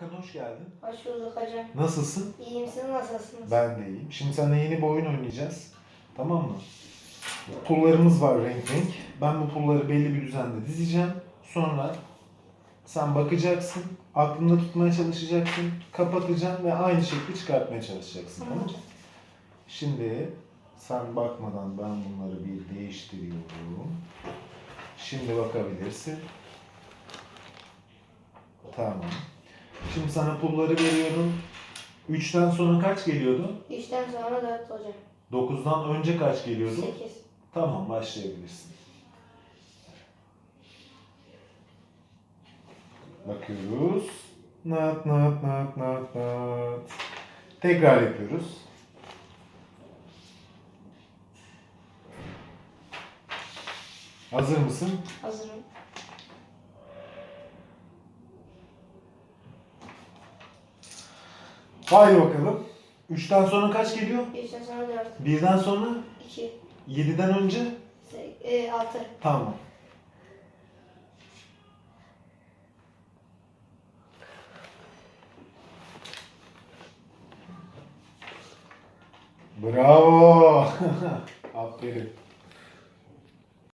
Hakan hoş geldin. Hoş bulduk hocam. Nasılsın? İyiyim siz nasılsınız? Ben de iyiyim. Şimdi seninle yeni bir oyun oynayacağız. Tamam mı? Pullarımız var renk renk. Ben bu pulları belli bir düzende dizeceğim. Sonra sen bakacaksın, aklında tutmaya çalışacaksın, kapatacaksın ve aynı şekli çıkartmaya çalışacaksın. Tamam mı? Şimdi sen bakmadan ben bunları bir değiştiriyorum. Şimdi bakabilirsin. Tamam. Şimdi sana pulları veriyorum. 3'ten sonra kaç geliyordu? Üçten sonra dört hocam. 9'dan önce kaç geliyordu? Sekiz. Tamam başlayabilirsin. Bakıyoruz. Nat nat nat nat nat. Tekrar yapıyoruz. Hazır mısın? Hazırım. Haydi bakalım. 3'ten sonra kaç geliyor? Üçten sonra dört. 1'den sonra İki. 7'den önce? Se- e, altı. Tamam. Bravo. Aferin.